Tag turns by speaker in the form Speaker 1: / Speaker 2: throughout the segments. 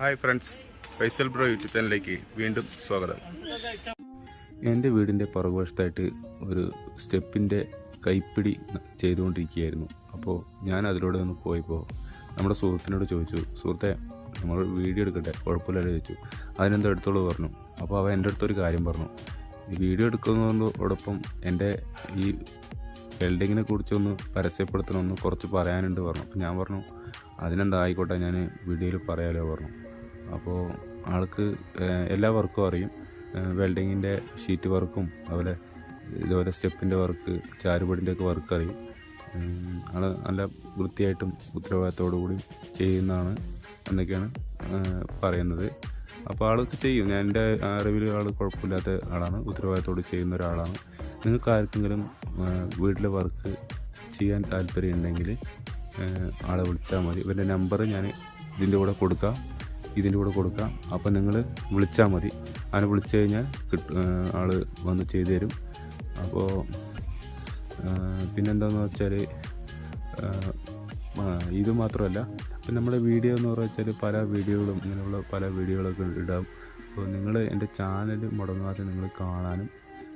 Speaker 1: Hi friends Faisal bro YouTube ചാനലിലേക്ക് വീണ്ടും സ്വാഗതം. എന്റെ വീടിന്റെ പുറകുവശത്തായിട്ട് ഒരു സ്റ്റെപ്പിന്റെ കൈപ്പിടി ചെയ്തുകൊണ്ടിരിക്കുകയായിരുന്നു. അപ്പോൾ ഞാൻ അതിലൂടെ ഒന്ന് പോയപ്പോൾ നമ്മുടെ സുഹൃത്തിനോട് ചോദിച്ചു സുഹൃത്തെ നമ്മൾ വീഡിയോ എടുക്കട്ടെ? കുഴപ്പമില്ലല്ലോ ചോദിച്ചു. അതിനെന്തോ എടുത്തോളൂ പറഞ്ഞു. അപ്പോൾ അവൻ എന്റെ അടുത്തൊരു കാര്യം പറഞ്ഞു. വീഡിയോ എടുക്കുന്നതോടൊപ്പം എന്റെ ഈ വെൽഡിങ്ങിനെ കുറിച്ചൊന്ന് പരസ്യപ്പെടുത്തണമെന്ന് കുറച്ച് പറയാനുണ്ട് പറഞ്ഞു. അപ്പോൾ ഞാൻ പറഞ്ഞു അതിനെന്താ ആയിക്കോട്ടെ ഞാൻ വീഡിയോയിൽ പറയാലോ പറഞ്ഞു. അപ്പോൾ ആൾക്ക് എല്ലാ വർക്കും അറിയും. വെൽഡിങ്ങിന്റെ ഷീറ്റ് വർക്കും അതുപോലെ ഇതുപോലെ സ്റ്റെപ്പിന്റെ വർക്ക് ചാരുപടിന്റെ ഒക്കെ വർക്ക് അറിയും. ആൾ നല്ല വൃത്തിയായിട്ടും ഉത്തരവാദിത്തോടു കൂടി ചെയ്യുന്നതാണ് എന്നൊക്കെയാണ് പറയുന്നത്. അപ്പോൾ ആളൊക്കെ ചെയ്യും. ഞാൻ എന്റെ അറിവിൽ ആൾ കുഴപ്പമില്ലാത്ത ആളാണ് ഉത്തരവാദിത്തോട് ചെയ്യുന്ന ഒരാളാണ്. നിങ്ങൾക്ക് ആർക്കെങ്കിലും വീട്ടിലെ വർക്ക് ചെയ്യാൻ താല്പര്യമുണ്ടെങ്കിൽ ഉണ്ടെങ്കിൽ ആളെ വിളിച്ചാൽ മതി. ഇവന്റെ നമ്പർ ഞാൻ ഇതിന്റെ കൂടെ കൊടുക്കാം. ഇതിന്റെ കൂടെ കൊടുക്കാം. അപ്പോൾ നിങ്ങൾ വിളിച്ചാൽ മതി. അങ്ങനെ വിളിച്ചു കഴിഞ്ഞാൽ കിട്ടും ആൾ വന്ന് ചെയ്തു തരും. അപ്പോൾ പിന്നെന്താണെന്ന് വെച്ചാൽ ഇത് മാത്രമല്ല. ഇപ്പം നമ്മുടെ വീഡിയോ എന്ന് വെച്ചാൽ പല വീഡിയോകളും ഇങ്ങനെയുള്ള പല വീഡിയോകളൊക്കെ ഇടാം. അപ്പോൾ നിങ്ങൾ എന്റെ ചാനൽ മുടങ്ങാതെ നിങ്ങൾ കാണാനും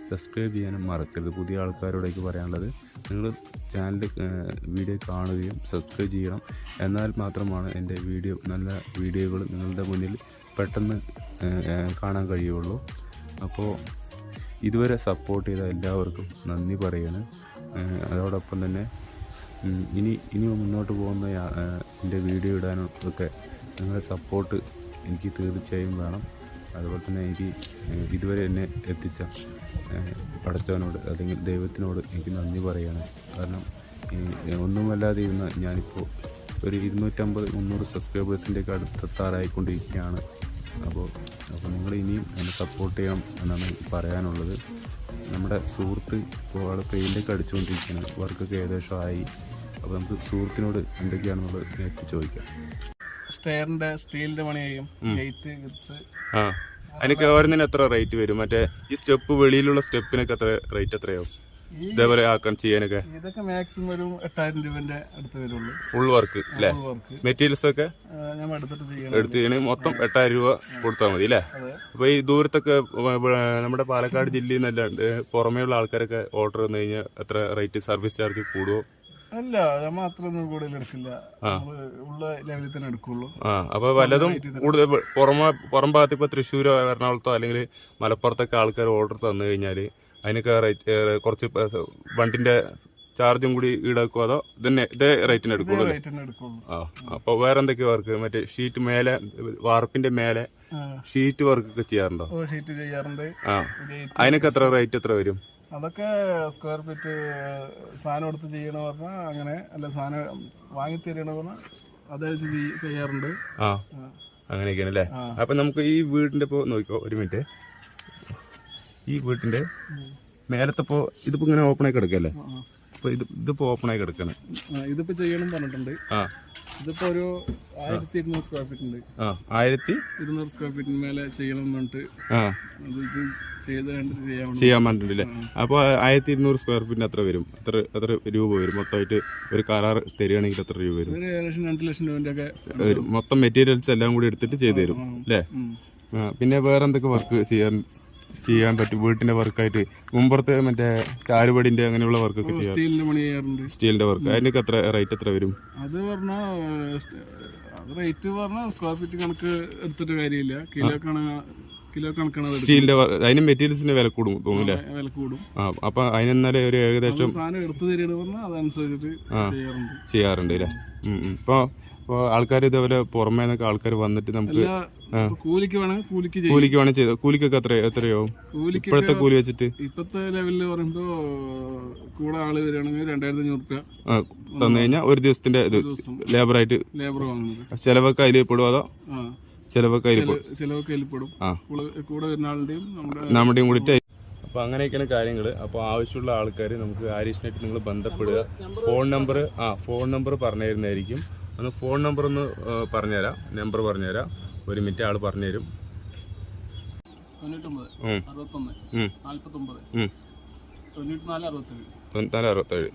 Speaker 1: സബ്സ്ക്രൈബ് ചെയ്യാനും മറക്കരുത്. പുതിയ ആൾക്കാരോടേക്ക് പറയാനുള്ളത് നിങ്ങൾ ചാനൽ വീഡിയോ കാണുകയും സബ്സ്ക്രൈബ് ചെയ്യണം. എന്നാൽ മാത്രമാണ് എന്റെ വീഡിയോ നല്ല വീഡിയോകൾ നിങ്ങളുടെ മുന്നിൽ പെട്ടെന്ന് കാണാൻ കഴിയുള്ളൂ. അപ്പോൾ ഇതുവരെ സപ്പോർട്ട് ചെയ്ത എല്ലാവർക്കും നന്ദി പറയാണ്. അതോടൊപ്പം തന്നെ ഇനി ഇനി മുന്നോട്ട് പോകുന്ന എന്റെ വീഡിയോ ഇടാനും ഒക്കെ നിങ്ങളുടെ സപ്പോർട്ട് എനിക്ക് തീർച്ചയായും വേണം. അതുപോലെ തന്നെ എനിക്ക് ഇതുവരെ എന്നെ എത്തിച്ച പഠിച്ചവനോട് അല്ലെങ്കിൽ ദൈവത്തിനോട് എനിക്ക് നന്ദി പറയുകയാണ്. കാരണം ഒന്നുമല്ലാതെ ഇരുന്ന ഞാനിപ്പോൾ ഒരു ഇരുന്നൂറ്റമ്പത് മുന്നൂറ് സബ്സ്ക്രൈബേഴ്സിന്റെ ഒക്കെ അടുത്തെത്താറായിക്കൊണ്ടിരിക്കുകയാണ്. അപ്പോൾ അപ്പോൾ നിങ്ങൾ ഇനിയും എന്നെ സപ്പോർട്ട് ചെയ്യണം എന്നാണ് എനിക്ക് പറയാനുള്ളത്. നമ്മുടെ സുഹൃത്ത് ഇപ്പോൾ ആൾ പെയിന്റൊക്കെ അടിച്ചുകൊണ്ടിരിക്കുകയാണ്. വർക്കൊക്കെ ഏകദേശം ആയി. അപ്പോൾ നമുക്ക് സുഹൃത്തിനോട് എന്തൊക്കെയാണെന്നുള്ളത് നേരിട്ട് ചോദിക്കാം.
Speaker 2: സ്റ്റെയറിന്റെ സ്റ്റീലിന്റെ പണി ചെയ്യും ഗേറ്റ് വിത്ത്
Speaker 1: ആ. അതിനൊക്കെ ഓരോന്നിന് എത്ര റേറ്റ് വരും? മറ്റേ ഈ സ്റ്റെപ്പ് വെളിയിലുള്ള സ്റ്റെപ്പിനൊക്കെ എത്ര റേറ്റ് എത്രയാവും? ഇതേപോലെ ആക്കാൻ ചെയ്യാനൊക്കെ?
Speaker 2: ഇതൊക്കെ മാക്സിമം ഒരു എട്ടായിരം രൂപന്റെ അടുത്ത് വരുള്ളൂ.
Speaker 1: ഫുൾ വർക്ക് അല്ലേ മെറ്റീരിയൽസ് ഒക്കെ?
Speaker 2: ചെയ്യണം.
Speaker 1: എടുത്ത് കഴിഞ്ഞാൽ മൊത്തം എട്ടായിരം രൂപ കൊടുത്താൽ മതി അല്ലേ അപ്പൊ ഈ ദൂരത്തൊക്കെ നമ്മുടെ പാലക്കാട് ജില്ലയിൽ നിന്നല്ലാണ്ട് പുറമേയുള്ള ആൾക്കാരൊക്കെ ഓർഡർ വന്നു കഴിഞ്ഞാൽ എത്ര റേറ്റ് സർവീസ് ചാർജ് കൂടുമോ
Speaker 2: അല്ല മാത്രമൊന്നും കൂടുതൽ എടുക്കില്ല. ഉള്ള ലെവലിൽ തന്നെ എടുക്കുള്ളൂ.
Speaker 1: ആ അപ്പൊ വല്ലതും കൂടുതൽ പുറമെ പുറം ഭാഗത്ത് ഇപ്പൊ തൃശ്ശൂരോ എറണാകുളത്തോ അല്ലെങ്കിൽ മലപ്പുറത്തൊക്കെ ആൾക്കാർ ഓർഡർ തന്നു കഴിഞ്ഞാൽ അതിനൊക്കെ റേറ്റ് കുറച്ച് വണ്ടിന്റെ ചാർജും കൂടി ഈടാക്കുമോ അതോ ഇതന്നെ ഇതേ റേറ്റിന് എടുക്കുള്ളൂ ആ അപ്പൊ വേറെ എന്തൊക്കെ വർക്ക് മറ്റേ ഷീറ്റ് മേലെ വാർപ്പിന്റെ മേലെ ഷീറ്റ് വർക്ക് ഒക്കെ ചെയ്യാറുണ്ടോ?
Speaker 2: ഷീറ്റ് ചെയ്യാറുണ്ട്.
Speaker 1: ആ. അതിനൊക്കെ എത്ര റേറ്റ് എത്ര വരും?
Speaker 2: അതൊക്കെ സ്ക്വയർ ഫീറ്റ് സാധനം എടുത്ത് ചെയ്യണ പറഞ്ഞാൽ അങ്ങനെ അല്ല സാധനം വാങ്ങി തരണ പറഞ്ഞാൽ അതനുസരിച്ച് ചെയ്യ- ചെയ്യാറുണ്ട്.
Speaker 1: ആ.
Speaker 2: ആ.
Speaker 1: അങ്ങനെയൊക്കെയാണ് അല്ലേ? അപ്പൊ നമുക്ക് ഈ വീടിന്റെ ഇപ്പോ നോക്കിക്കോ ഒരു മിനിറ്റ്. ഈ വീട്ടിന്റെ മേലത്തെ ഇപ്പോ ഇതിപ്പോ ഇങ്ങനെ ഓപ്പൺ ആയി കിടക്കല്ലേ? അപ്പൊ ഇത് ഇതിപ്പോ ഓപ്പൺ ആയി കിടക്കാണ്.
Speaker 2: ഇതിപ്പോ ചെയ്യണം പറഞ്ഞിട്ടുണ്ട്.
Speaker 1: ആ.
Speaker 2: ഇതിപ്പോ ഒരു ആയിരത്തി ഇരുന്നൂറ് സ്ക്വയർ ഫീറ്റ് ഉണ്ട്.
Speaker 1: ആ ആയിരത്തി
Speaker 2: ഇരുന്നൂറ് സ്ക്വയർ ഫീറ്റിന് മേലെ ചെയ്യണം എന്നിട്ട് പറഞ്ഞിട്ട്.
Speaker 1: ആ.
Speaker 2: ഇത് ചെയ്യാൻ
Speaker 1: പറഞ്ഞിട്ടില്ലേ അപ്പോൾ ആയിരത്തി ഇരുന്നൂറ് സ്ക്വയർ ഫീറ്റിന് എത്ര വരും? എത്ര എത്ര രൂപ വരും? മൊത്തമായിട്ട് ഒരു കരാർ തരികയാണെങ്കിൽ എത്ര രൂപ വരും?
Speaker 2: ഒരു
Speaker 1: മൊത്തം മെറ്റീരിയൽസ് എല്ലാം കൂടി എടുത്തിട്ട് ചെയ്തു തരും അല്ലേ? പിന്നെ വേറെ എന്തൊക്കെ വർക്ക് ചെയ്യാൻ ചെയ്യാൻ പറ്റും? വീട്ടിന്റെ വർക്കായിട്ട് മുമ്പുറത്ത് മറ്റേ ചാരുപടിന്റെ അങ്ങനെയുള്ള വർക്കൊക്കെ ചെയ്യാം
Speaker 2: സ്റ്റീലിന്റെ
Speaker 1: വർക്ക് അതിനൊക്കെ എത്ര റേറ്റ് എത്ര വരും?
Speaker 2: അത് പറഞ്ഞാൽ റേറ്റ് പറഞ്ഞാൽ സ്ക്വയർ ഫീറ്റ് കണക്ക് എടുത്തിട്ട് കാര്യമില്ല. കിലോ കണ കിലോ കണക്കാണ്.
Speaker 1: സ്റ്റീലിന്റെ അതിന് മെറ്റീരിയൽസിന്റെ വില കൂടും തോന്നില്ലേ
Speaker 2: വില കൂടും.
Speaker 1: ആ അപ്പൊ അതിനെന്നാലേ ഒരു ഏകദേശം
Speaker 2: സാധനം എടുത്തു തരുന്നത് പറഞ്ഞാൽ അതനുസരിച്ചിട്ട് ചെയ്യാറുണ്ട്.
Speaker 1: ചെയ്യാറുണ്ട് അല്ലേ. ഇപ്പൊ ഇപ്പൊ ആൾക്കാർ ഇതേപോലെ പുറമേ നിന്നൊക്കെ ആൾക്കാർ വന്നിട്ട് നമുക്ക്
Speaker 2: കൂലിക്ക് വേണമെങ്കിൽ കൂലിക്ക്
Speaker 1: കൂലിക്ക് വേണം ചെയ്ത കൂലിക്കൊക്കെ എത്ര എത്രയാവും ഇപ്പോഴത്തെ കൂലി വെച്ചിട്ട്?
Speaker 2: ഇപ്പത്തെ ലെവലിൽ പറയുമ്പോ കൂടെ ആൾ വരികയാണെങ്കിൽ രണ്ടായിരത്തി അഞ്ഞൂറ്
Speaker 1: രൂപ തന്നു കഴിഞ്ഞാൽ ഒരു ദിവസത്തിന്റെ ഇത് ലേബറായിട്ട്
Speaker 2: ലേബർ വാങ്ങുന്നത്.
Speaker 1: ചിലവൊക്കെ അതിൽ പെടുവാതോ അതോ? ചിലവൊക്കെ അതിൽ പെടും
Speaker 2: ചിലവൊക്കെ അതിൽപ്പെടും
Speaker 1: ആ.
Speaker 2: കൂടെ കൂടെ വരുന്ന ആളുടെയും നമ്മുടെ
Speaker 1: നമ്മുടെയും കൂടിയിട്ട് അപ്പോൾ അങ്ങനെയൊക്കെയാണ് കാര്യങ്ങൾ അപ്പോൾ ആവശ്യമുള്ള ആൾക്കാർ നമുക്ക് ആരീഷിനായിട്ട് നിങ്ങൾ ബന്ധപ്പെടുക. ഫോൺ നമ്പർ ആ ഫോൺ നമ്പർ പറഞ്ഞു തരുന്നതായിരിക്കും ഒന്ന് ഫോൺ നമ്പർ ഒന്ന് പറഞ്ഞുതരാം. നമ്പർ പറഞ്ഞുതരാം. ഒരു മിനിറ്റ് ആൾ പറഞ്ഞുതരും.
Speaker 2: തൊണ്ണൂറ്റൊമ്പത് അറുപത്തൊന്ന്
Speaker 1: നാൽപ്പത്തൊമ്പത്
Speaker 2: തൊണ്ണൂറ്റിനാല്
Speaker 1: ഉം.
Speaker 2: തൊണ്ണൂറ്റി നാല് അറുപത്തേഴ്.
Speaker 1: തൊണ്ണൂറ്റിനാല് അറുപത്തേഴ്.